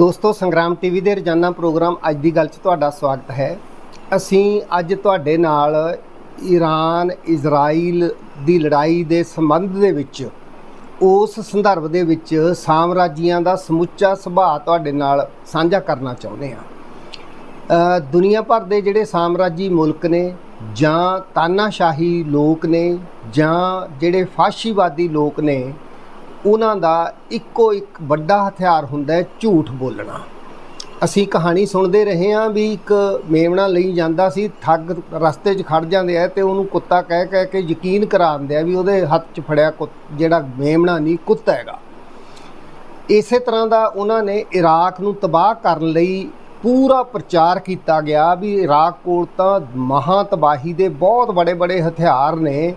ਦੋਸਤੋ, ਸੰਗਰਾਮ ਟੀਵੀ ਦੇ ਰੋਜ਼ਾਨਾ ਪ੍ਰੋਗਰਾਮ ਅੱਜ ਦੀ ਗੱਲ 'ਚ ਤੁਹਾਡਾ ਸਵਾਗਤ ਹੈ। ਅਸੀਂ ਅੱਜ ਤੁਹਾਡੇ ਨਾਲ ਈਰਾਨ, ਇਜ਼ਰਾਈਲ ਦੀ ਲੜਾਈ ਦੇ ਸੰਬੰਧ ਦੇ ਵਿੱਚ, ਉਸ ਸੰਦਰਭ ਦੇ ਵਿੱਚ ਸਾਮਰਾਜੀਆਂ ਦਾ ਸਮੁੱਚਾ ਸੁਭਾਅ ਤੁਹਾਡੇ ਨਾਲ ਸਾਂਝਾ ਕਰਨਾ ਚਾਹੁੰਦੇ ਹਾਂ। ਦੁਨੀਆ ਭਰ ਦੇ ਜਿਹੜੇ ਸਾਮਰਾਜੀ ਮੁਲਕ ਨੇ, ਜਾਂ ਤਾਨਾਸ਼ਾਹੀ ਲੋਕ ਨੇ, ਜਾਂ ਜਿਹੜੇ ਫਾਸ਼ੀਵਾਦੀ ਲੋਕ ਨੇ ਉਹਨਾਂ ਦਾ ਇੱਕੋ ਇੱਕ ਵੱਡਾ ਹਥਿਆਰ ਹੁੰਦਾ ਹੈ ਝੂਠ ਬੋਲਣਾ। ਅਸੀਂ ਕਹਾਣੀ ਸੁਣਦੇ ਰਹੇ ਹਾਂ ਵੀ ਇੱਕ ਮੇਮਣਾ ਲਈ ਜਾਂਦਾ ਸੀ, ਠੱਗ ਰਸਤੇ 'ਚ ਖੜ ਜਾਂਦੇ ਆ ਤੇ ਉਹਨੂੰ ਕੁੱਤਾ ਕਹਿ ਕਹਿ ਕੇ ਯਕੀਨ ਕਰਾਉਂਦੇ ਆ ਵੀ ਉਹਦੇ ਹੱਥ 'ਚ ਫੜਿਆ ਕੁੱਤ- ਜਿਹੜਾ ਮੇਮਣਾ ਨਹੀਂ, ਕੁੱਤਾ ਹੈਗਾ। ਇਸੇ ਤਰ੍ਹਾਂ ਦਾ ਉਹਨਾਂ ਨੇ ਇਰਾਕ ਨੂੰ ਤਬਾਹ ਕਰਨ ਲਈ ਪੂਰਾ ਪ੍ਰਚਾਰ ਕੀਤਾ ਗਿਆ ਵੀ ਇਰਾਕ ਕੋਲ ਤਾਂ ਮਹਾ ਤਬਾਹੀ ਦੇ ਬਹੁਤ ਬੜੇ ਬੜੇ ਹਥਿਆਰ ਨੇ।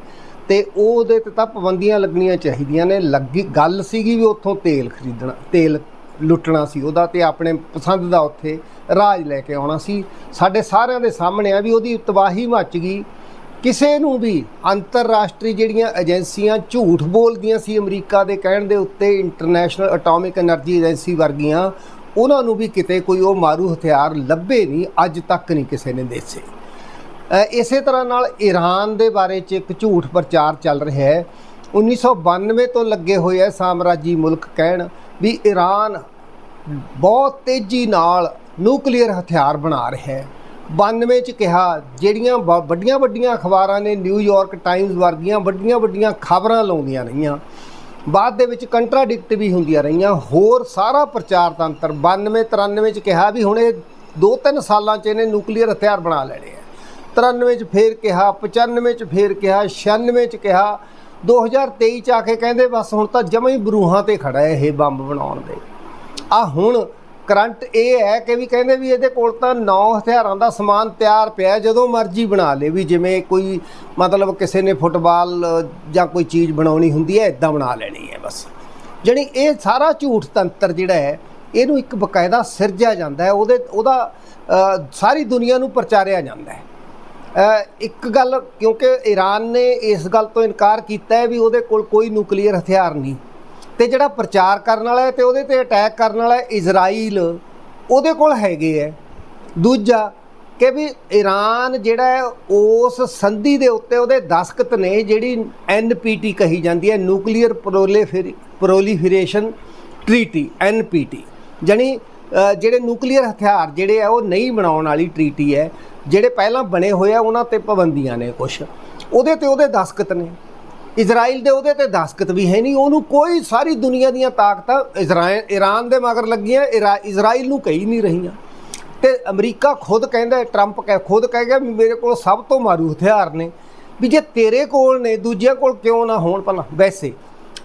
ਤੇ ਉਹਦੇ ਤੇ ਤਾਂ ਪਾਬੰਦੀਆਂ ਲੱਗਣੀਆਂ ਚਾਹੀਦੀਆਂ ਨੇ। ਲੱਗੀ ਗੱਲ ਸੀਗੀ ਵੀ ਉੱਥੋਂ ਤੇਲ ਖਰੀਦਣਾ, ਤੇਲ ਲੁੱਟਣਾ ਸੀ ਉਹਦਾ ਤੇ ਆਪਣੇ ਪਸੰਦ ਦਾ ਉੱਥੇ ਰਾਜ ਲੈ ਕੇ ਆਉਣਾ ਸੀ। ਸਾਡੇ ਸਾਰਿਆਂ ਦੇ ਸਾਹਮਣੇ ਆ ਵੀ ਉਹਦੀ ਤਬਾਹੀ ਮੱਚ ਗਈ। ਕਿਸੇ ਨੂੰ ਵੀ ਅੰਤਰਰਾਸ਼ਟਰੀ ਜਿਹੜੀਆਂ ਏਜੰਸੀਆਂ ਝੂਠ ਬੋਲਦੀਆਂ ਸੀ ਅਮਰੀਕਾ ਦੇ ਕਹਿਣ ਦੇ ਉੱਤੇ, ਇੰਟਰਨੈਸ਼ਨਲ ਐਟੋਮਿਕ એનર્ਜੀ ਏਜੰਸੀ ਵਰਗੀਆਂ, ਉਹਨਾਂ ਨੂੰ ਵੀ ਕਿਤੇ ਕੋਈ ਉਹ ਮਾਰੂ ਹਥਿਆਰ ਲੱਭੇ ਨਹੀਂ, ਅੱਜ ਤੱਕ ਨਹੀਂ ਕਿਸੇ ਨੇ ਦੇਸੇ ਇਸੇ ਤਰ੍ਹਾਂ ਨਾਲ ਈਰਾਨ ਦੇ ਬਾਰੇ 'ਚ ਇੱਕ ਝੂਠ ਪ੍ਰਚਾਰ ਚੱਲ ਰਿਹਾ ਹੈ। 1992 ਤੋਂ ਲੱਗੇ ਹੋਏ ਹੈ ਸਾਮਰਾਜੀ ਮੁਲਕ ਕਹਿਣ ਵੀ ਈਰਾਨ ਬਹੁਤ ਤੇਜ਼ੀ ਨਾਲ ਨਿਊਕਲੀਅਰ ਹਥਿਆਰ ਬਣਾ ਰਿਹਾ ਹੈ। 92 ਚ ਕਿਹਾ, ਜਿਹੜੀਆਂ ਬ- ਵੱਡੀਆਂ ਵੱਡੀਆਂ ਅਖਬਾਰਾਂ ਨੇ ਨਿਊਯਾਰਕ ਟਾਈਮਜ਼ ਵਰਗੀਆਂ ਵੱਡੀਆਂ ਵੱਡੀਆਂ ਖਬਰਾਂ ਲਾਉਂਦੀਆਂ ਰਹੀਆਂ। ਬਾਅਦ ਦੇ ਵਿੱਚ ਕੰਟਰਾਡਿਕਟ ਵੀ ਹੁੰਦੀਆਂ ਰਹੀਆਂ। ਹੋਰ ਸਾਰਾ ਪ੍ਰਚਾਰ ਤੰਤਰ 92 93 ਚ ਕਿਹਾ ਵੀ ਹੁਣ ਇਹ 2-3 ਸਾਲਾਂ ਚ ਇਹਨੇ ਨਿਊਕਲੀਅਰ ਹਥਿਆਰ ਬਣਾ ਲੈਣੇ ਆ। 93 ਚ ਫੇਰ ਕਿਹਾ 95 ਚ ਫੇਰ ਕਿਹਾ 96 ਚ ਕਿਹਾ। 2023 ਚ ਆ ਕੇ ਕਹਿੰਦੇ, ਬਸ ਹੁਣ ਤਾਂ ਜਮਾਂ ਹੀ ਬਰੂਹਾਂ ਤੇ ਖੜਾ ਹੈ ਇਹ ਬੰਬ ਬਣਾਉਣ ਦੇ। ਆ ਹੁਣ ਕਰੰਟ ਇਹ ਹੈ ਕਿ ਵੀ ਕਹਿੰਦੇ ਵੀ ਇਹਦੇ ਕੋਲ ਤਾਂ ਨੌ ਹਥਿਆਰਾਂ ਦਾ ਸਮਾਨ ਤਿਆਰ ਪਿਆ ਜਦੋਂ ਮਰਜ਼ੀ ਬਣਾ ਲੇ ਵੀ ਜਿਵੇਂ ਕੋਈ ਮਤਲਬ ਕਿਸੇ ਨੇ ਫੁੱਟਬਾਲ ਜਾਂ ਕੋਈ ਚੀਜ਼ ਬਣਾਉਣੀ ਹੁੰਦੀ ਹੈ ਇਦਾਂ ਬਣਾ ਲੈਣੀ ਹੈ ਬਸ। ਜਿਹੜੀ ਇਹ ਸਾਰਾ ਝੂਠ ਤੰਤਰ ਜਿਹੜਾ ਹੈ, ਇਹਨੂੰ ਇੱਕ ਬਕਾਇਦਾ ਸਿਰਜਿਆ ਜਾਂਦਾ ਹੈ, ਉਹਦੇ, ਉਹਦਾ ਸਾਰੀ ਦੁਨੀਆ ਨੂੰ ਪ੍ਰਚਾਰਿਆ ਜਾਂਦਾ ਹੈ। ਇੱਕ ਗੱਲ, ਕਿਉਂਕਿ ਈਰਾਨ ਨੇ ਇਸ ਗੱਲ ਤੋਂ ਇਨਕਾਰ ਕੀਤਾ ਹੈ ਵੀ ਉਹਦੇ ਕੋਲ ਕੋਈ ਨਿਊਕਲੀਅਰ ਹਥਿਆਰ ਨਹੀਂ। ਤੇ ਜਿਹੜਾ ਪ੍ਰਚਾਰ ਕਰਨ ਵਾਲਾ ਹੈ ਤੇ ਉਹਦੇ ਤੇ ਅਟੈਕ ਕਰਨ ਵਾਲਾ ਹੈ ਇਜ਼ਰਾਈਲ, ਉਹਦੇ ਕੋਲ ਹੈਗੇ ਹੈ। ਦੂਜਾ, ਕਿ ਵੀ ਈਰਾਨ ਜਿਹੜਾ ਹੈ, ਉਸ ਸੰਧੀ ਦੇ ਉੱਤੇ ਉਹਦੇ ਦਸਖਤ ਨੇ ਜਿਹੜੀ ਐਨਪੀਟੀ ਕਹੀ ਜਾਂਦੀ ਹੈ ਨਿਊਕਲੀਅਰ ਪ੍ਰੋਲੀਫਰੇਸ਼ਨ ਟ੍ਰੀਟੀ ਐਨਪੀਟੀ ਜਾਣੀ ਜਿਹੜੇ ਨਿਊਕਲੀਅਰ ਹਥਿਆਰ ਜਿਹੜੇ ਆ, ਉਹ ਨਹੀਂ ਬਣਾਉਣ ਵਾਲੀ ਟ੍ਰੀਟੀ ਹੈ, ਜਿਹੜੇ ਪਹਿਲਾਂ ਬਣੇ ਹੋਏ ਆ, ਉਹਨਾਂ ਤੇ ਪਾਬੰਦੀਆਂ ਨੇ ਕੁਝ ਉਹਦੇ ਤੇ ਉਹਦੇ ਦਸਖਤ ਨੇ। ਇਜ਼ਰਾਈਲ ਦੇ ਉਹਦੇ ਤੇ ਦਸਖਤ ਵੀ ਹੈ ਨਹੀਂ। ਉਹਨੂੰ ਕੋਈ ਸਾਰੀ ਦੁਨੀਆ ਦੀਆਂ ਤਾਕਤਾਂ ਇਜ਼ਰਾਈਲ ਈਰਾਨ ਦੇ ਮਗਰ ਲੱਗੀਆਂ, ਇਰਾ- ਇਜ਼ਰਾਈਲ ਨੂੰ ਕਹੀ ਨਹੀਂ ਰਹੀਆਂ। ਤੇ ਅਮਰੀਕਾ ਖੁਦ ਕਹਿੰਦਾ ਟਰੰਪ ਕਹਿ, ਖੁਦ ਕਹੇਗਾ ਵੀ ਮੇਰੇ ਕੋਲ ਸਭ ਤੋਂ ਮਾਰੂ ਹਥਿਆਰ ਨੇ। ਵੀ ਜੇ ਤੇਰੇ ਕੋਲ ਨੇ, ਦੂਜਿਆਂ ਕੋਲ ਕਿਉਂ ਨਾ ਹੋਣ ਭਲਾ? ਵੈਸੇ,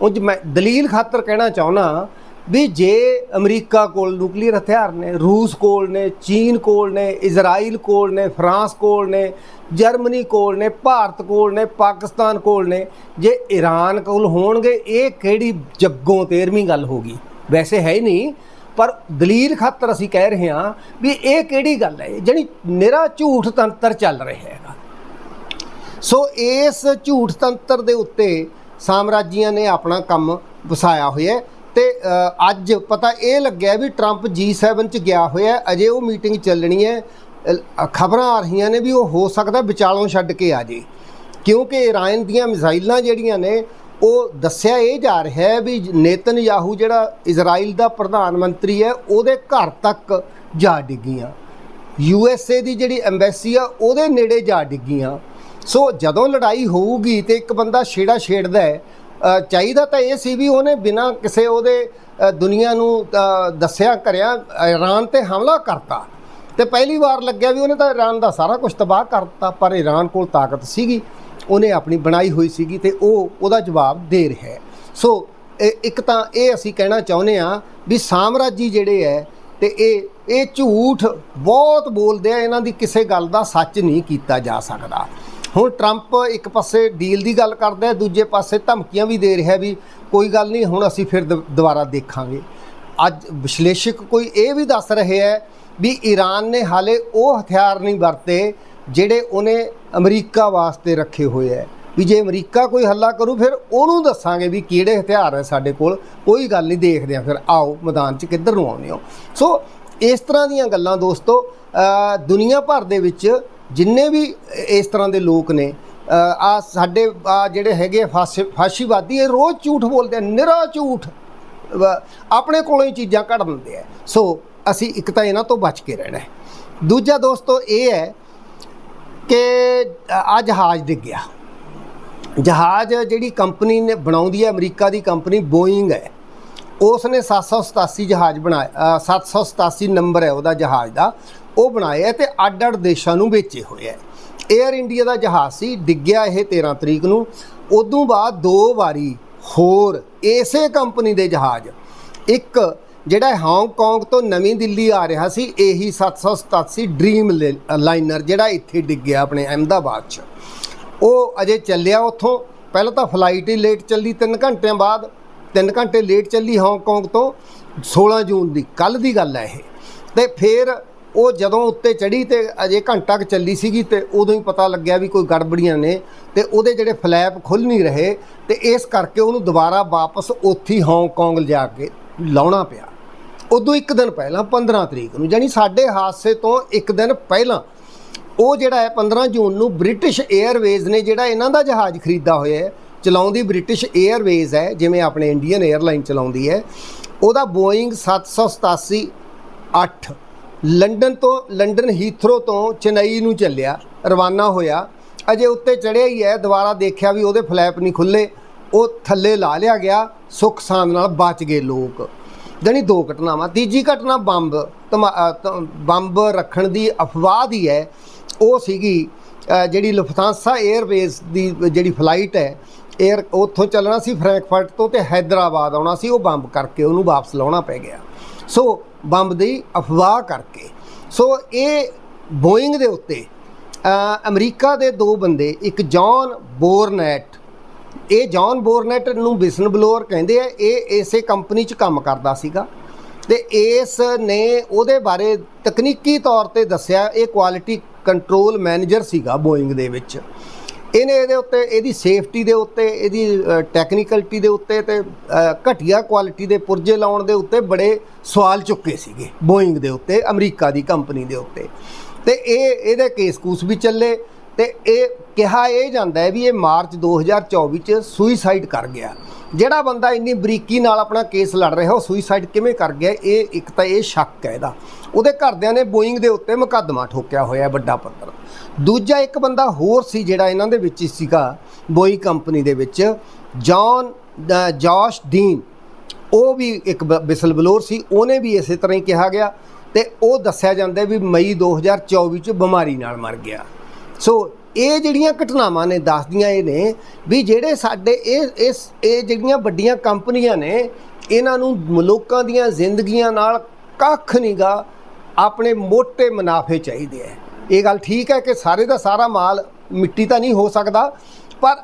ਉਂਝ ਮੈਂ ਦਲੀਲ ਖਾਤਰ ਕਹਿਣਾ ਚਾਹੁੰਦਾ ਵੀ ਜੇ ਅਮਰੀਕਾ ਕੋਲ ਨਿਊਕਲੀਅਰ ਹਥਿਆਰ ਨੇ, ਰੂਸ ਕੋਲ ਨੇ, ਚੀਨ ਕੋਲ ਨੇ, ਇਜ਼ਰਾਈਲ ਕੋਲ ਨੇ, ਫਰਾਂਸ ਕੋਲ ਨੇ, ਜਰਮਨੀ ਕੋਲ ਨੇ, ਭਾਰਤ ਕੋਲ ਨੇ, ਪਾਕਿਸਤਾਨ ਕੋਲ ਨੇ, ਜੇ ਈਰਾਨ ਕੋਲ ਹੋਣਗੇ, ਇਹ ਕਿਹੜੀ ਜੱਗੋਂ 13ਵੀਂ ਗੱਲ ਹੋਗੀ ਵੈਸੇ ਹੈ ਹੀ ਨਹੀਂ, ਪਰ ਦਲੀਲ ਖਾਤਰ ਅਸੀਂ ਕਹਿ ਰਹੇ ਹਾਂ ਵੀ ਇਹ ਕਿਹੜੀ ਗੱਲ ਹੈ? ਜਿਹੜੀ ਨਿਰਾ ਝੂਠ ਤੰਤਰ ਚੱਲ ਰਿਹਾ ਹੈਗਾ। ਸੋ ਇਸ ਝੂਠ ਤੰਤਰ ਦੇ ਉੱਤੇ ਸਾਮਰਾਜੀਆਂ ਨੇ ਆਪਣਾ ਕੰਮ ਵਸਾਇਆ ਹੋਇਆ ਤੇ ਅੱਜ ਪਤਾ ਇਹ ਲੱਗਿਆ ਵੀ ਟਰੰਪ G7 ਚ ਗਿਆ ਹੋਇਆ, ਅਜੇ ਉਹ ਮੀਟਿੰਗ ਚੱਲਣੀ ਹੈ। ਖਬਰਾਂ ਆ ਰਹੀਆਂ ਨੇ ਵੀ ਉਹ ਹੋ ਸਕਦਾ ਵਿਚਾਲੋਂ ਛੱਡ ਕੇ ਆ ਜੇ। ਕਿਉਂਕਿ ਇਰਾਨ ਦੀਆਂ ਮਿਜ਼ਾਈਲਾਂ ਜਿਹੜੀਆਂ ਨੇ, ਉਹ ਦੱਸਿਆ ਇਹ ਜਾ ਰਿਹਾ ਹੈ ਵੀ ਨੇਤਨਯਾਹੂ ਜਿਹੜਾ ਇਜ਼ਰਾਈਲ ਦਾ ਪ੍ਰਧਾਨ ਮੰਤਰੀ ਹੈ, ਉਹਦੇ ਘਰ ਤੱਕ ਜਾ ਡਿੱਗੀਆਂ। ਯੂ ਐਸ ਏ ਦੀ ਜਿਹੜੀ ਐਮਬੈਸੀ ਆ, ਉਹਦੇ ਨੇੜੇ ਜਾ ਡਿੱਗੀਆਂ। ਸੋ ਜਦੋਂ ਲੜਾਈ ਹੋਊਗੀ ਤੇ ਇੱਕ ਬੰਦਾ ਛੇੜਾ ਛੇੜਦਾ ਹੈ ਚਾਹੀਦਾ ਤਾਂ ਇਹ ਸੀ ਵੀ ਉਹਨੇ ਬਿਨਾਂ ਕਿਸੇ ਉਹਦੇ ਦੁਨੀਆ ਨੂੰ ਦੱਸਿਆ, ਕਰਿਆ ਈਰਾਨ ਤੇ ਹਮਲਾ ਕਰਤਾ। ਤੇ ਪਹਿਲੀ ਵਾਰ ਲੱਗਿਆ ਵੀ ਉਹਨੇ ਤਾਂ ਈਰਾਨ ਦਾ ਸਾਰਾ ਕੁਝ ਤਬਾਹ ਕਰਤਾ, ਪਰ ਈਰਾਨ ਕੋਲ ਤਾਕਤ ਸੀਗੀ, ਉਹਨੇ ਆਪਣੀ ਬਣਾਈ ਹੋਈ ਸੀਗੀ ਤੇ ਉਹ ਉਹਦਾ ਜਵਾਬ ਦੇ ਰਿਹਾ ਹੈ। ਸੋ ਇਹ- ਇੱਕ ਤਾਂ ਇਹ ਅਸੀਂ ਕਹਿਣਾ ਚਾਹੁੰਦੇ ਆ ਵੀ ਸਾਮਰਾਜੀ ਜਿਹੜੇ ਹੈ ਤੇ ਇਹ ਇਹ ਝੂਠ ਬਹੁਤ ਬੋਲਦੇ ਆ, ਇਹਨਾਂ ਦੀ ਕਿਸੇ ਗੱਲ ਦਾ ਸੱਚ ਨਹੀਂ ਕੀਤਾ ਜਾ ਸਕਦਾ। ਹੁਣ ਟਰੰਪ ਇੱਕ ਪਾਸੇ ਡੀਲ ਦੀ ਗੱਲ ਕਰਦਾ ਦੂਜੇ ਪਾਸੇ ਧਮਕੀਆਂ ਵੀ ਦੇ ਰਿਹਾ ਵੀ ਕੋਈ ਗੱਲ ਨਹੀਂ, ਹੁਣ ਅਸੀਂ ਫਿਰ ਦ- ਦੁਬਾਰਾ ਦੇਖਾਂਗੇ। ਅੱਜ ਵਿਸ਼ਲੇਸ਼ਕ ਕੋਈ ਇਹ ਵੀ ਦੱਸ ਰਹੇ ਹੈ ਵੀ ਈਰਾਨ ਨੇ ਹਾਲੇ ਉਹ ਹਥਿਆਰ ਨਹੀਂ ਵਰਤੇ ਜਿਹੜੇ ਉਹਨੇ ਅਮਰੀਕਾ ਵਾਸਤੇ ਰੱਖੇ ਹੋਏ ਹੈ। ਵੀ ਜੇ ਅਮਰੀਕਾ ਕੋਈ ਹੱਲਾ ਕਰੂ, ਫਿਰ ਉਹਨੂੰ ਦੱਸਾਂਗੇ ਵੀ ਕਿਹੜੇ ਹਥਿਆਰ ਹੈ ਸਾਡੇ ਕੋਲ। ਕੋਈ ਗੱਲ ਨਹੀਂ, ਦੇਖਦੇ ਆ ਫਿਰ ਆਓ, ਮੈਦਾਨ 'ਚ ਕਿੱਧਰ ਨੂੰ ਆਉਂਦੇ ਹੋ। ਸੋ ਇਸ ਤਰ੍ਹਾਂ ਦੀਆਂ ਗੱਲਾਂ ਦੋਸਤੋ ਦੁਨੀਆ ਭਰ ਦੇ ਵਿੱਚ ਜਿੰਨੇ ਵੀ ਇਸ ਤਰ੍ਹਾਂ ਦੇ ਲੋਕ ਨੇ ਆ ਸਾਡੇ ਆ ਜਿਹੜੇ ਹੈਗੇ ਫਾਸ਼ੀ- ਫਾਸ਼ੀਵਾਦੀ ਇਹ ਰੋਜ਼ ਝੂਠ ਬੋਲਦੇ ਆ ਨਿਰਾ ਝੂਠ। ਆਪਣੇ ਕੋਲੋਂ ਹੀ ਚੀਜ਼ਾਂ ਕੱਢ ਦਿੰਦੇ ਆ। ਸੋ ਅਸੀਂ ਇੱਕ ਤਾਂ ਇਹਨਾਂ ਤੋਂ ਬਚ ਕੇ ਰਹਿਣਾ ਹੈ। ਦੂਜਾ ਦੋਸਤੋ ਇਹ ਹੈ ਕਿ ਆ ਜਹਾਜ਼ ਡਿੱਗ ਗਿਆ ਜਹਾਜ਼ ਜਿਹੜੀ ਕੰਪਨੀ ਨੇ ਬਣਾਉਂਦੀ ਹੈ ਅਮਰੀਕਾ ਦੀ ਕੰਪਨੀ ਬੋਇੰਗ ਹੈ ਉਸ ਨੇ 787 ਜਹਾਜ਼ ਬਣਾਇਆ ਅ, 787 ਨੰਬਰ ਹੈ ਉਹਦਾ ਜਹਾਜ਼ ਦਾ। ਉਹ ਬਣਾਇਆ ਤੇ ਅੱਡ-ਅੱਡ ਦੇਸ਼ਾਂ ਨੂੰ ਵੇਚੇ ਹੋਏ ਹੈ 에ਅਰ ਇੰਡੀਆ ਦਾ ਜਹਾਜ਼ ਸੀ, ਡਿੱਗਿਆ ਇਹ 13 ਤਰੀਕ ਨੂੰ। ਉਦੋਂ ਬਾਅਦ ਦੋ ਵਾਰੀ ਹੋਰ ਇਸੇ ਕੰਪਨੀ ਦੇ ਜਹਾਜ਼। ਇੱਕ ਜਿਹੜਾ ਹਾਂਗਕਾਂਗ ਤੋਂ ਨਵੀਂ ਦਿੱਲੀ ਆ ਰਿਹਾ ਸੀ, ਇਹੀ 787 ਡ੍ਰੀਮ ਲਾਈਨਰ ਜਿਹੜਾ ਇੱਥੇ ਡਿੱਗਿਆ ਆਪਣੇ ਅਹਿਮਦਾਬਾਦ 'ਚ। ਉਹ ਅਜੇ ਚੱਲਿਆ ਉੱਥੋਂ। ਪਹਿਲਾਂ ਤਾਂ ਫਲਾਈਟ ਹੀ ਲੇਟ ਚੱਲੀ 3 ਘੰਟਿਆਂ ਬਾਅਦ। 3 ਘੰਟੇ ਲੇਟ ਚੱਲੀ ਹਾਂਗਕਾਂਗ ਤੋਂ। 16 ਜੂਨ ਦੀ ਕੱਲ ਦੀ ਗੱਲ ਹੈ ਇਹ। ਤੇ ਫਿਰ ਉਹ ਜਦੋਂ ਉੱਤੇ ਚੜੀ ਤੇ ਅਜੇ ਘੰਟਾ ਕ ਚੱਲੀ ਸੀਗੀ ਤੇ ਉਦੋਂ ਹੀ ਪਤਾ ਲੱਗਿਆ ਵੀ ਕੋਈ ਗੜਬੜੀਆਂ ਨੇ ਤੇ ਉਹਦੇ ਜਿਹੜੇ ਫਲੈਪ ਖੁੱਲ ਨਹੀਂ ਰਹੇ ਤੇ ਇਸ ਕਰਕੇ ਉਹਨੂੰ ਦੁਬਾਰਾ ਵਾਪਸ ਉੱਥੀ ਹਾਂਗਕਾਂਗ ਲਿਜਾ ਕੇ ਲਾਉਣਾ ਪਿਆ। ਉਦੋਂ ਇੱਕ ਦਿਨ ਪਹਿਲਾਂ 15 ਤਰੀਕ ਨੂੰ ਜਾਨੀ ਸਾਡੇ ਹਾਦਸੇ ਤੋਂ ਇੱਕ ਦਿਨ ਪਹਿਲਾਂ, ਉਹ ਜਿਹੜਾ ਹੈ 15 ਜੂਨ ਨੂੰ ਬ੍ਰਿਟਿਸ਼ 에ਅਰਵੇਜ਼ ਨੇ ਜਿਹੜਾ ਇਹਨਾਂ ਦਾ ਜਹਾਜ਼ ਖਰੀਦਾ ਹੋਇਆ ਹੈ, ਚਲਾਉਂਦੀ ਬ੍ਰਿਟਿਸ਼ 에ਅਰਵੇਜ਼ ਹੈ, ਜਿਵੇਂ ਆਪਣੇ ਇੰਡੀਅਨ 에ਅਰਲਾਈਨ ਚਲਾਉਂਦੀ ਹੈ, ਉਹਦਾ ਬੋਇੰਗ 787 8 ਲੰਡਨ ਤੋਂ ਲੰਡਨ ਹੀਥਰੋ ਤੋਂ ਚੇਨਈ ਨੂੰ ਚੱਲਿਆ ਰਵਾਨਾ ਹੋਇਆ। ਅਜੇ ਉੱਤੇ ਚੜਿਆ ਹੀ ਹੈ ਦੁਬਾਰਾ ਦੇਖਿਆ ਵੀ ਉਹਦੇ ਫਲੈਪ ਨਹੀਂ ਖੁੱਲੇ ਉਹ ਥੱਲੇ ਲਾ ਲਿਆ ਗਿਆ ਸੁੱਖ ਸਾਂਦ ਨਾਲ ਬਚ ਗਏ ਲੋਕ। ਜਾਣੀ ਦੋ ਘਟਨਾਵਾਂ ਤੀਜੀ ਘਟਨਾ ਬੰਬ ਧਮਾ- ਅ, ਬੰਬ ਰੱਖਣ ਦੀ ਅਫਵਾਹ ਦੀ ਹੈ। ਉਹ ਸੀਗੀ ਜਿਹੜੀ ਲੁਫਤਾਂਸਾ 에ਅਰਵੇਜ਼ ਦੀ ਜਿਹੜੀ ਫਲਾਈਟ ਹੈ 에ਅਰ ਉੱਥੋਂ ਚੱਲਣਾ ਸੀ ਫਰੈਂਕਫਰਟ ਤੋਂ ਤੇ ਹੈਦਰਾਬਾਦ ਆਉਣਾ ਸੀ ਉਹ ਬੰਬ ਕਰਕੇ ਉਹਨੂੰ ਵਾਪਸ ਲਾਉਣਾ ਪੈ ਗਿਆ। ਸੋ ਬੰਬ ਦੀ ਅਫਵਾਹ ਕਰਕੇ। ਸੋ ਇਹ ਬੋਇੰਗ ਦੇ ਉੱਤੇ ਅਮਰੀਕਾ ਦੇ ਦੋ ਬੰਦੇ, ਇੱਕ ਜੌਨ ਬੋਰਨੈਟ ਇਹ ਜੌਨ ਬੋਰਨੈਟ ਨੂੰ ਵਿਸਨ ਬਲੋਅਰ ਕਹਿੰਦੇ ਆ, ਇਹ ਇਸੇ ਕੰਪਨੀ 'ਚ ਕੰਮ ਕਰਦਾ ਸੀਗਾ। ਤੇ ਇਸ ਨੇ ਉਹਦੇ ਬਾਰੇ ਤਕਨੀਕੀ ਤੌਰ ਤੇ ਦੱਸਿਆ, ਇਹ ਕੁਆਲਿਟੀ ਕੰਟਰੋਲ ਮੈਨੇਜਰ ਸੀਗਾ ਬੋਇੰਗ ਦੇ ਵਿੱਚ। ਇਹਨੇ ਇਹਦੇ ਉੱਤੇ, ਇਹਦੀ ਸੇਫਟੀ ਦੇ ਉੱਤੇ, ਇਹਦੀ ਟੈਕਨੀਕਲਟੀ ਦੇ ਉੱਤੇ ਤੇ ਘਟੀਆ ਕੁਆਲਿਟੀ ਦੇ ਪੁਰਜੇ ਲਾਉਣ ਦੇ ਉੱਤੇ ਬੜੇ ਸਵਾਲ ਚੁੱਕੇ ਸੀਗੇ ਬੋਇੰਗ ਦੇ ਉੱਤੇ, ਅਮਰੀਕਾ ਦੀ ਕੰਪਨੀ ਦੇ ਉੱਤੇ। ਤੇ ਇਹ, ਇਹਦੇ ਕੇਸ ਕੂਸ ਵੀ ਚੱਲੇ ਤੇ ਇਹ ਕਿਹਾ ਇਹ ਜਾਂਦਾ ਹੈ ਵੀ ਇਹ ਮਾਰਚ 2024 ਚ ਸੁਈਸਾਈਡ ਕਰ ਗਿਆ। ਜਿਹੜਾ ਬੰਦਾ ਇੰਨੀ ਬਰੀਕੀ ਨਾਲ ਆਪਣਾ ਕੇਸ ਲੜ ਰਿਹਾ ਉਹ ਸੁਈਸਾਈਡ ਕਿਵੇਂ ਕਰ ਗਿਆ ਇਹ ਇੱਕ ਤਾਂ ਇਹ ਸ਼ੱਕ ਹੈ ਇਹਦਾ। ਉਹਦੇ ਘਰਦਿਆਂ ਨੇ ਬੋਇੰਗ ਦੇ ਉੱਤੇ ਮੁਕੱਦਮਾ ਠੋਕਿਆ ਹੋਇਆ ਵੱਡਾ ਪੱਤਰ ਦੂਜਾ ਇੱਕ ਬੰਦਾ ਹੋਰ ਸੀ ਜਿਹੜਾ ਇਹਨਾਂ ਦੇ ਵਿੱਚ ਸੀਗਾ ਬੋਇੰਗ ਕੰਪਨੀ ਦੇ ਵਿੱਚ ਜੌਨ ਅ, ਜੌਸ਼ ਡੀਨ ਉਹ ਵੀ ਇੱਕ ਬਿਸਲ ਬਲੋਰ ਸੀ ਉਹਨੇ ਵੀ ਇਸੇ ਤਰ੍ਹਾਂ ਹੀ ਕਿਹਾ ਗਿਆ ਤੇ ਉਹ ਦੱਸਿਆ ਜਾਂਦਾ ਵੀ ਮਈ 2024 ਚ ਬਿਮਾਰੀ ਨਾਲ ਮਰ ਗਿਆ। ਸੋ ਇਹ ਜਿਹੜੀਆਂ ਘਟਨਾਵਾਂ ਨੇ, ਦੱਸਦੀਆਂ ਇਹ ਨੇ ਵੀ ਜਿਹੜੇ ਸਾਡੇ ਇਹ, ਇਸ, ਇਹ ਜਿਹੜੀਆਂ ਵੱਡੀਆਂ ਕੰਪਨੀਆਂ ਨੇ, ਇਹਨਾਂ ਨੂੰ ਲੋਕਾਂ ਦੀਆਂ ਜ਼ਿੰਦਗੀਆਂ ਨਾਲ ਕੱਖ ਨਹੀਂਗਾ ਆਪਣੇ ਮੋٹے ਮੁਨਾਫੇ ਚਾਹੀਦੇ ਹੈ ਇਹ ਗੱਲ ਠੀਕ ਹੈ ਕਿ ਸਾਰੇ ਦਾ ਸਾਰਾ ਮਾਲ ਮਿੱਟੀ ਤਾਂ ਨਹੀਂ ਹੋ ਸਕਦਾ, ਪਰ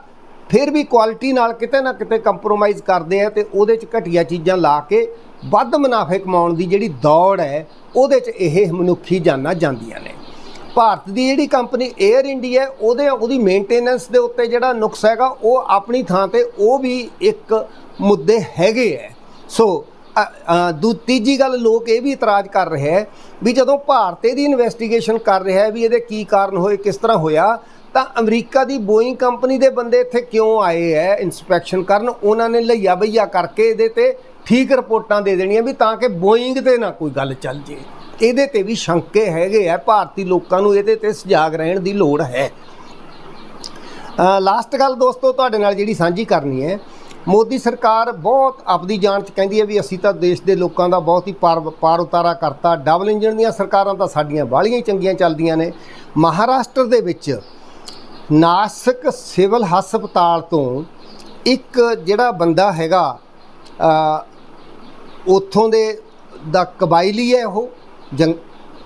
ਫਿਰ ਵੀ ਕੁਆਲਿਟੀ ਨਾਲ ਕਿਤੇ ਨਾ ਕਿਤੇ ਕੰਪਰੋਮਾਈਜ਼ ਕਰਦੇ ਆ ਤੇ ਉਹਦੇ 'ਚ ਘਟੀਆ ਚੀਜ਼ਾਂ ਲਾ ਕੇ ਵੱਧ ਮੁਨਾਫੇ ਕਮਾਉਣ ਦੀ ਜਿਹੜੀ ਦੌੜ ਹੈ, ਉਹਦੇ 'ਚ ਇਹ ਮਨੁੱਖੀ ਜਾਨਾਂ ਜਾਂਦੀਆਂ ਨੇ। ਭਾਰਤ ਦੀ ਜਿਹੜੀ ਕੰਪਨੀ 에ਅਰ ਇੰਡੀਆ ਉਹਦੇ ਉਹਦੀ ਮੇਨਟੇਨੈਂਸ ਦੇ ਉੱਤੇ ਜਿਹੜਾ ਨੁਕਸ ਹੈਗਾ, ਉਹ ਆਪਣੀ ਥਾਂ ਤੇ ਉਹ ਵੀ ਇੱਕ ਮੁੱਦੇ ਹੈਗੇ ਹੈ। ਸੋ ਦੂ, ਤੀਜੀ ਗੱਲ ਲੋਕ ਇਹ ਵੀ ਇਤਰਾਜ਼ ਕਰ ਰਹੇ ਹੈ ਵੀ ਜਦੋਂ ਭਾਰਤ ਇਹਦੀ ਇਨਵੈਸਟੀਗੇਸ਼ਨ ਕਰ ਰਿਹਾ ਹੈ ਵੀ ਇਹਦੇ ਕੀ ਕਾਰਨ ਹੋਏ, ਕਿਸ ਤਰ੍ਹਾਂ ਹੋਇਆ, ਤਾਂ ਅਮਰੀਕਾ ਦੀ ਬੋਇੰਗ ਕੰਪਨੀ ਦੇ ਬੰਦੇ ਇੱਥੇ ਕਿਉਂ ਆਏ ਹੈ ਇਨਸਪੈਕਸ਼ਨ ਕਰਨ? ਉਹਨਾਂ ਨੇ ਲਈਆ ਬਈਆ ਕਰਕੇ ਇਹਦੇ ਤੇ ਠੀਕ ਰਿਪੋਰਟਾਂ ਦੇ ਦੇਣੀਆਂ ਵੀ ਤਾਂ ਕਿ ਬੋਇੰਗ ਤੇ ਨਾ ਕੋਈ ਗੱਲ ਚੱਲ ਜੇ। ਇਹਦੇ ਤੇ ਵੀ ਸ਼ੰਕੇ ਹੈਗੇ ਆ ਭਾਰਤੀ ਲੋਕਾਂ ਨੂੰ ਇਹਦੇ ਤੇ ਸੁਝਾਗ ਰਹਿਣ ਦੀ ਲੋੜ ਹੈ। ਲਾਸਟ ਗੱਲ ਦੋਸਤੋ ਤੁਹਾਡੇ ਨਾਲ ਜਿਹੜੀ ਸਾਂਝੀ ਕਰਨੀ ਹੈ ਮੋਦੀ ਸਰਕਾਰ ਬਹੁਤ ਆਪਦੀ ਜਾਨ ਚ ਕਹਿੰਦੀ ਹੈ ਵੀ ਅਸੀਂ ਤਾਂ ਦੇਸ਼ ਦੇ ਲੋਕਾਂ ਦਾ ਬਹੁਤ ਹੀ ਪਾਰ ਪਾਰ ਉਤਾਰਾ ਕਰਤਾ। ਡਬਲ ਇੰਜਨ ਦੀਆਂ ਸਰਕਾਰਾਂ ਤਾਂ ਸਾਡੀਆਂ ਬਾਹਲੀਆਂ ਹੀ ਚੰਗੀਆਂ ਚੱਲਦੀਆਂ ਨੇ। ਮਹਾਰਾਸ਼ਟਰ ਦੇ ਵਿੱਚ ਨਾਸਿਕ ਸਿਵਲ ਹਸਪਤਾਲ ਤੋਂ ਇੱਕ ਜਿਹੜਾ ਬੰਦਾ ਹੈਗਾ ਅ, ਉੱਥੋਂ ਦੇ ਦਾ ਕਬਾਇਲੀ ਹੈ ਉਹ।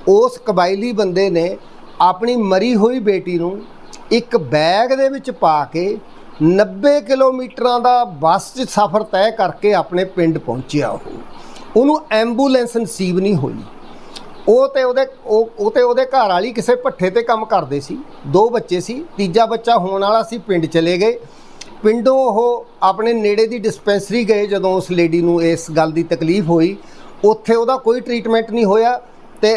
ਉਸ ਕਬਾਇਲੀ ਬੰਦੇ ਨੇ ਆਪਣੀ ਮਰੀ ਹੋਈ ਬੇਟੀ ਨੂੰ ਇੱਕ ਬੈਗ ਦੇ ਵਿੱਚ ਪਾ ਕੇ 90 ਕਿਲੋਮੀਟਰਾਂ ਦਾ ਬੱਸ 'ਚ ਸਫ਼ਰ ਤੈਅ ਕਰਕੇ ਆਪਣੇ ਪਿੰਡ ਪਹੁੰਚਿਆ ਉਹ। ਉਹਨੂੰ ਐਂਬੂਲੈਂਸ ਨਸੀਬ ਨਹੀਂ ਹੋਈ। ਉਹ ਤੇ ਉਹਦੇ, ਉਹ ਉਹ ਤੇ ਉਹਦੇ ਘਰ ਵਾਲੀ ਕਿਸੇ ਭੱਠੇ ਤੇ ਕੰਮ ਕਰਦੇ ਸੀ। ਦੋ ਬੱਚੇ ਸੀ, ਤੀਜਾ ਬੱਚਾ ਹੋਣ ਵਾਲਾ ਸੀ, ਪਿੰਡ ਚਲੇ ਗਏ। ਪਿੰਡੋਂ ਉਹ ਆਪਣੇ ਨੇੜੇ ਦੀ ਡਿਸਪੈਂਸਰੀ ਗਏ ਜਦੋਂ ਉਸ ਲੇਡੀ ਨੂੰ ਇਸ ਗੱਲ ਦੀ ਤਕਲੀਫ ਹੋਈ। ਉੱਥੇ ਉਹਦਾ ਕੋਈ ਟ੍ਰੀਟਮੈਂਟ ਨਹੀਂ ਹੋਇਆ। ਤੇ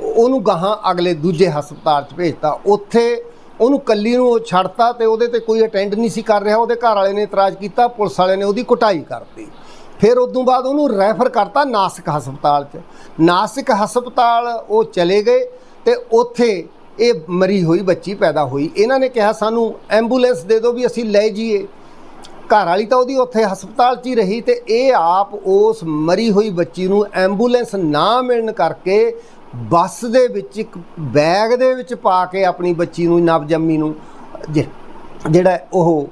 ਉਹਨੂੰ ਗਾਹਾਂ ਅਗਲੇ ਦੂਜੇ ਹਸਪਤਾਲ 'ਚ ਭੇਜਤਾ। ਉੱਥੇ ਉਹਨੂੰ ਕੱਲੀ ਨੂੰ ਉਹ ਛੱਡਤਾ ਤੇ ਉਹਦੇ ਤੇ ਕੋਈ ਅਟੈਂਡ ਨਹੀਂ ਸੀ ਕਰ ਰਿਹਾ। ਉਹਦੇ ਘਰ ਵਾਲੇ ਨੇ ਇਤਰਾਜ਼ ਕੀਤਾ, ਪੁਲਿਸ ਵਾਲੇ ਨੇ ਉਹਦੀ ਕੁਟਾਈ ਕਰਤੀ। ਫਿਰ ਉਦੋਂ ਬਾਅਦ ਉਹਨੂੰ ਰੈਫਰ ਕਰਤਾ ਨਾਸਿਕ ਹਸਪਤਾਲ 'ਚ। ਨਾਸਿਕ ਹਸਪਤਾਲ ਉਹ ਚਲੇ ਗਏ ਤੇ ਉੱਥੇ ਇਹ ਮਰੀ ਹੋਈ ਬੱਚੀ ਪੈਦਾ ਹੋਈ। ਇਹਨਾਂ ਨੇ ਕਿਹਾ, ਸਾਨੂੰ ਐਂਬੂਲੈਂਸ ਦੇ ਦਿਓ ਵੀ ਅਸੀਂ ਲੈ ਜਾਈਏ। ਘਰ ਵਾਲੀ ਤਾਂ ਉਹਦੀ ਉੱਥੇ ਹਸਪਤਾਲ 'ਚ ਹੀ ਰਹੀ ਤੇ ਇਹ ਆਪ ਉਸ ਮਰੀ ਹੋਈ ਬੱਚੀ ਨੂੰ ਐਂਬੂਲੈਂਸ ਨਾ ਮਿਲਣ ਕਰਕੇ ਬੱਸ ਦੇ ਵਿੱਚ ਇੱਕ ਬੈਗ ਦੇ ਵਿੱਚ ਪਾ ਕੇ ਆਪਣੀ ਬੱਚੀ ਨੂੰ, ਨਵਜੰਮੀ ਨੂੰ ਜਿਹੜਾ ਉਹ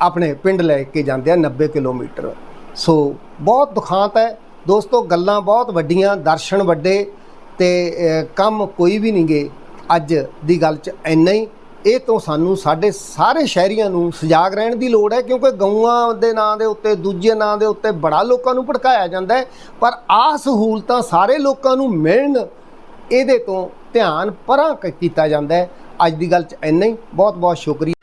ਆਪਣੇ ਪਿੰਡ ਲੈ ਕੇ ਜਾਂਦੇ ਆ 90 ਕਿਲੋਮੀਟਰ। ਸੋ ਬਹੁਤ ਦੁਖਾਂਤ ਹੈ। ਦੋਸਤੋ, ਗੱਲਾਂ ਬਹੁਤ ਵੱਡੀਆਂ, ਦਰਸ਼ਨ ਵੱਡੇ ਤੇ ਕੰਮ ਕੋਈ ਵੀ ਨਹੀਂ ਗੇ। ਅੱਜ ਦੀ ਗੱਲ 'ਚ ਇੰਨਾ ਹੀ। ਇਹ ਤੋਂ ਸਾਨੂੰ ਸਾਡੇ ਸਾਰੇ ਸ਼ਹਿਰੀਆਂ ਨੂੰ ਸਜਾਗ ਰਹਿਣ ਦੀ ਲੋੜ ਹੈ, ਕਿਉਂਕਿ ਗਊਆਂ ਦੇ ਨਾਂ ਦੇ ਉੱਤੇ, ਦੂਜੇ ਨਾਂ ਦੇ ਉੱਤੇ ਬੜਾ ਲੋਕਾਂ ਨੂੰ ਭੜਕਾਇਆ ਜਾਂਦਾ ਹੈ। ਪਰ ਆਹ ਸਹੂਲਤਾਂ ਸਾਰੇ ਲੋਕਾਂ ਨੂੰ ਮਿਲਣ, ਇਹਦੇ ਤੋਂ ਧਿਆਨ ਪਰਾਂ ਕ- ਕੀਤਾ ਜਾਂਦਾ ਹੈ। ਅੱਜ ਦੀ ਗੱਲ 'ਚ ਇੰਨਾ ਹੀ। ਬਹੁਤ ਬਹੁਤ ਸ਼ੁਕਰੀਆ।